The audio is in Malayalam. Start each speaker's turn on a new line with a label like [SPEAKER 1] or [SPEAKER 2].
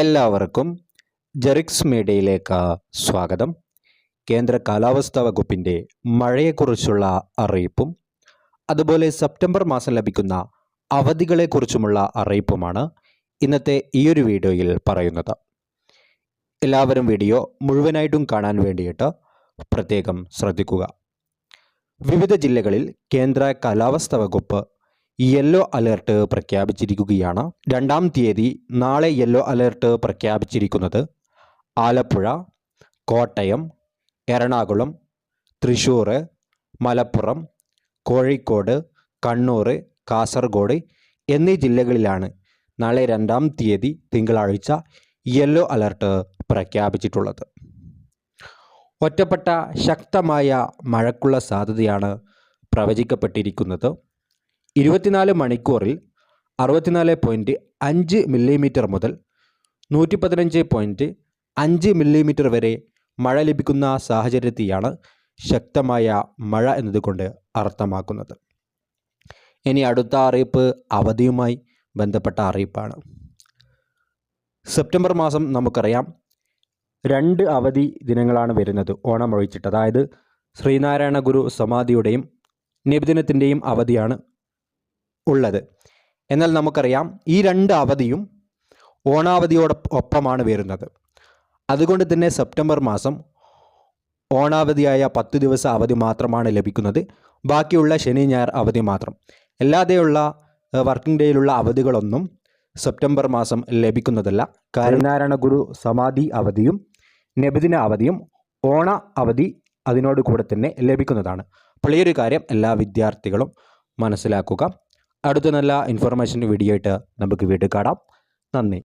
[SPEAKER 1] എല്ലാവർക്കും ജെറിക്സ് മീഡിയയിലേക്ക് സ്വാഗതം കേന്ദ്ര കാലാവസ്ഥാ വകുപ്പിൻ്റെ മഴയെക്കുറിച്ചുള്ള അറിയിപ്പും അതുപോലെ സെപ്റ്റംബർ മാസം ലഭിക്കുന്ന അവധികളെക്കുറിച്ചുമുള്ള അറിയിപ്പുമാണ് ഇന്നത്തെ ഈ ഒരു വീഡിയോയിൽ പറയുന്നത് എല്ലാവരും വീഡിയോ മുഴുവനായിട്ടും കാണാൻ വേണ്ടിയിട്ട് പ്രത്യേകം ശ്രദ്ധിക്കുക വിവിധ ജില്ലകളിൽ കേന്ദ്ര കാലാവസ്ഥാ വകുപ്പ് യെല്ലോ അലേർട്ട് പ്രഖ്യാപിച്ചിരിക്കുകയാണ് രണ്ടാം തീയതി നാളെ യെല്ലോ അലേർട്ട് പ്രഖ്യാപിച്ചിരിക്കുന്നത് ആലപ്പുഴ കോട്ടയം എറണാകുളം തൃശ്ശൂർ മലപ്പുറം കോഴിക്കോട് കണ്ണൂർ കാസർഗോഡ് എന്നീ ജില്ലകളിലാണ് നാളെ രണ്ടാം തീയതി തിങ്കളാഴ്ച യെല്ലോ അലർട്ട് പ്രഖ്യാപിച്ചിട്ടുള്ളത് ഒറ്റപ്പെട്ട ശക്തമായ മഴക്കുള്ള സാധ്യതയാണ് പ്രവചിക്കപ്പെട്ടിരിക്കുന്നത് ഇരുപത്തിനാല് മണിക്കൂറിൽ അറുപത്തിനാല് പോയിൻറ്റ് അഞ്ച് മില്ലിമീറ്റർ മുതൽ നൂറ്റി പതിനഞ്ച് പോയിൻറ്റ് അഞ്ച് മില്ലിമീറ്റർ വരെ മഴ ലഭിക്കുന്ന സാഹചര്യത്തെയാണ് ശക്തമായ മഴ എന്നതുകൊണ്ട് അർത്ഥമാക്കുന്നത് ഇനി അടുത്ത അറിയിപ്പ് അവധിയുമായി ബന്ധപ്പെട്ട അറിയിപ്പാണ് സെപ്റ്റംബർ മാസം നമുക്കറിയാം രണ്ട് അവധി ദിനങ്ങളാണ് വരുന്നത് ഓണം ഒഴിച്ചിട്ട് അതായത് ശ്രീനാരായണ ഗുരു സമാധിയുടെയും നിബിദിനത്തിൻ്റെയും അവധിയാണ് ഉള്ളത് എന്നാൽ നമുക്കറിയാം ഈ രണ്ട് അവധിയും ഓണാവധിയോട് ഒപ്പമാണ് വരുന്നത് അതുകൊണ്ട് തന്നെ സെപ്റ്റംബർ മാസം ഓണാവധിയായ പത്ത് ദിവസ അവധി മാത്രമാണ് ലഭിക്കുന്നത് ബാക്കിയുള്ള ശനി ഞായർ അവധി മാത്രം അല്ലാതെയുള്ള വർക്കിംഗ് ഡേയിലുള്ള അവധികളൊന്നും സെപ്റ്റംബർ മാസം ലഭിക്കുന്നതല്ല കരിനാരായണ ഗുരു സമാധി അവധിയും നബിദിന അവധിയും ഓണ അവധി അതിനോട് കൂടെ തന്നെ ലഭിക്കുന്നതാണ് അപ്പോൾ ഈ ഒരു കാര്യം എല്ലാ വിദ്യാർത്ഥികളും മനസ്സിലാക്കുക അടുത്ത നല്ല ഇൻഫർമേഷൻ വീഡിയോ ആയിട്ട് നമുക്ക് വീട്ടിൽ കാണാം നന്ദി